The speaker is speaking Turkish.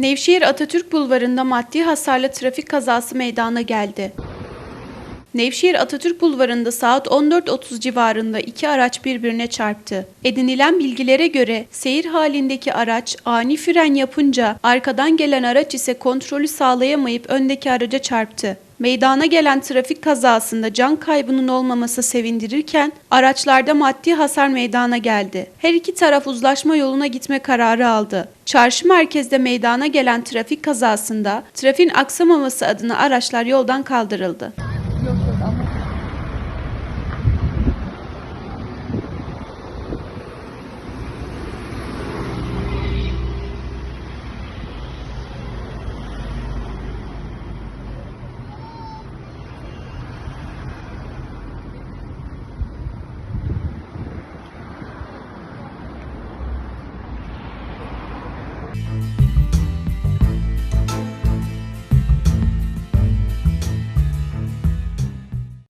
Nevşehir Atatürk Bulvarı'nda maddi hasarlı trafik kazası meydana geldi. Nevşehir Atatürk Bulvarı'nda saat 14.30 civarında iki araç birbirine çarptı. Edinilen bilgilere göre seyir halindeki araç ani fren yapınca arkadan gelen araç ise kontrolü sağlayamayıp öndeki araca çarptı. Meydana gelen trafik kazasında can kaybının olmaması sevindirirken araçlarda maddi hasar meydana geldi. Her iki taraf uzlaşma yoluna gitme kararı aldı. Çarşı merkezde meydana gelen trafik kazasında trafiğin aksamaması adına araçlar yoldan kaldırıldı. Yok yok